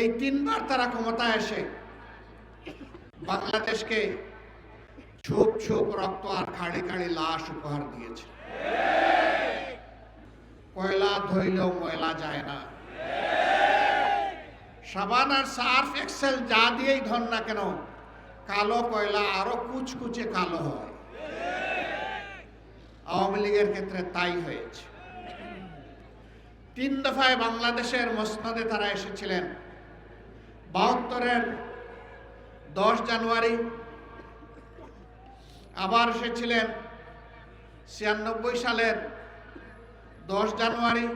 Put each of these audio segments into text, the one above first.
এই তিনবার তারা ক্ষমতায় এসে বাংলাদেশকে ছোপ ছোপ রক্ত আর খাড়ি খাড়ি লাশ উপহার দিয়েছে। কয়লা ধইলেও ময়লা যায় না। সাবান আর সার্ফ এক্সেল যা দিয়েই ধর না কেন, কালো কয়লা আরও কুচকুচে কালো হয়। আওয়ামী লীগের ক্ষেত্রে তাই হয়েছে। তিন দফায় বাংলাদেশের মসনদে তারা এসেছিলেন। বাহাত্তরের দশ জানুয়ারি। আবার এসেছিলেন ছিয়ানব্বই সালের দশ জানুয়ারি।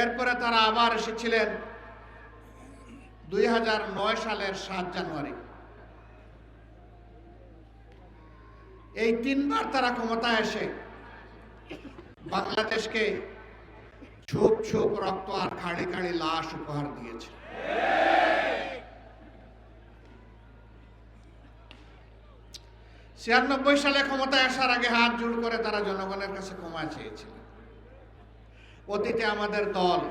এরপরে তারা আবার এসেছিলেন দুই হাজার নয় সালের সাত জানুয়ারি। এই তিনবার তারা ক্ষমতায় এসে বাংলাদেশকে ছোপ ছোপ রক্ত আর খাড়ি খাড়ি লাশ উপহার দিয়েছে। ছিয়ানব্বই সালে ক্ষমতায় আসার আগে হাত জোড় করে তারা জনগণের কাছে ক্ষমা চেয়েছিল। অতীতে আমাদের দল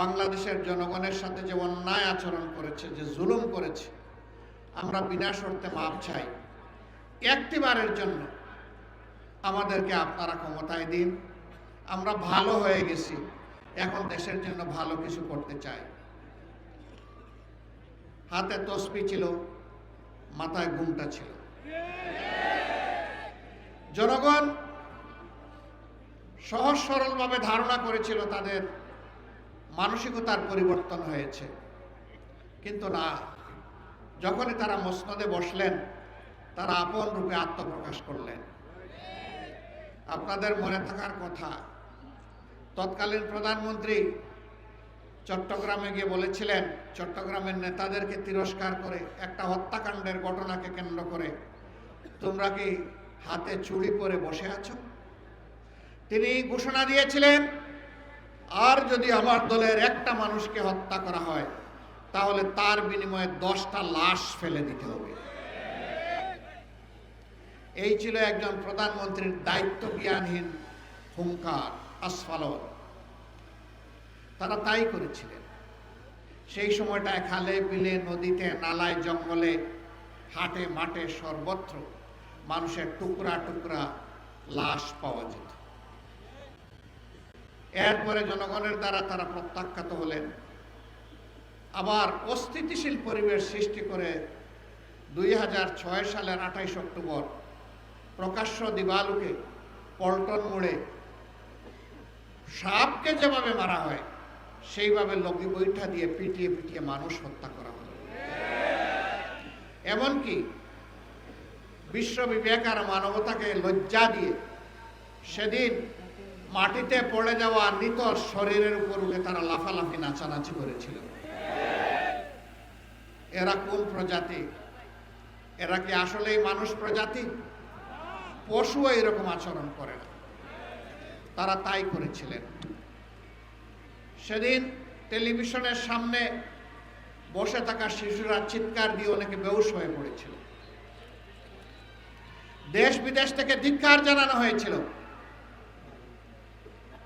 বাংলাদেশের জনগণের সাথে যে অন্যায় আচরণ করেছে, যে জুলুম করেছে, আমরা বিনা শর্তে মাপ চাই। একটিবারের জন্য আমাদেরকে আপনারা ক্ষমতায় দিন। আমরা ভালো হয়ে গেছি। এখন দেশের জন্য ভালো কিছু করতে চাই। হাতে তসবি ছিল, মাথায় ঘুমটা ছিল। জনগণ সহজ সরলভাবে ধারণা করেছিল তাদের মানসিকতার পরিবর্তন হয়েছে। কিন্তু না, যখনই তারা মসনদে বসলেন, তারা আপন রূপে আত্মপ্রকাশ করলেন। আপনাদের মনে থাকার কথা তৎকালীন প্রধানমন্ত্রী চট্টগ্রামে গিয়ে বলেছিলেন, চট্টগ্রামের নেতাদেরকে তিরস্কার করে একটা হত্যাকাণ্ডের ঘটনাকে কেন্দ্র করে তোমরা কি হাতে চুড়ি পরে বসে আছো? তিনি ঘোষণা দিয়েছিলেন, আর যদি আমার দলের একটা মানুষকে হত্যা করা হয়, তাহলে তার বিনিময়ে দশটা লাশ ফেলে দিতে হবে। এই ছিল একজন প্রধানমন্ত্রীর দায়িত্ব জ্ঞানহীন হুঙ্কার। আসফালন। তারা তাই করেছিলেন। সেই সময়টায় খালে, বিলে, নদীতে, নালায়, জঙ্গলে, হাটে, মাঠে সর্বত্র মানুষের টুকরা টুকরা লাশ পাওয়া যেত। এরপরে জনগণের দ্বারা তারা প্রত্যাখ্যাত হলেন। আবার অস্থিতিশীল পরিবেশ সৃষ্টি করে দুই হাজার ছয় সালের আঠাইশ অক্টোবর প্রকাশ্য দিবালুকে পল্টন মোড়ে সাপকে যেভাবে মারা হয়, সেইভাবে লগি বৈঠা দিয়ে পিটিয়ে পিটিয়ে মানুষ হত্যা করা হলো। এমনকি বিশ্ব বিবেক আর মানবতাকে লজ্জা দিয়ে সেদিন মাটিতে পড়ে যাওয়া নিত শরীরের উপর উঠে তারা লাফালাফি, নাচানাচি করেছিল। এরা কোন প্রজাতি? এরা কি আসলেই মানুষ প্রজাতি? পশু এরকম আচরণ করে না। তারা তাই করেছিলেন। সেদিন টেলিভিশনের সামনে বসে থাকা শিশুরা চিৎকার দিয়ে অনেকে বেউস হয়ে পড়েছিল। দেশ বিদেশ থেকে ধিক্কার জানানো হয়েছিল।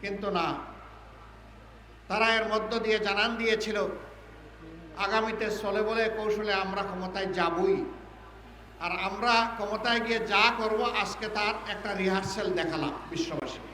কিন্তু না, তারা এর মধ্য দিয়ে জানান দিয়েছিল, আগামীতে চলে বলে কৌশলে আমরা ক্ষমতায় যাবই। আর আমরা ক্ষমতায় গিয়ে যা করব, আজকে তার একটা রিহার্সেল দেখালাম বিশ্ববাসীকে।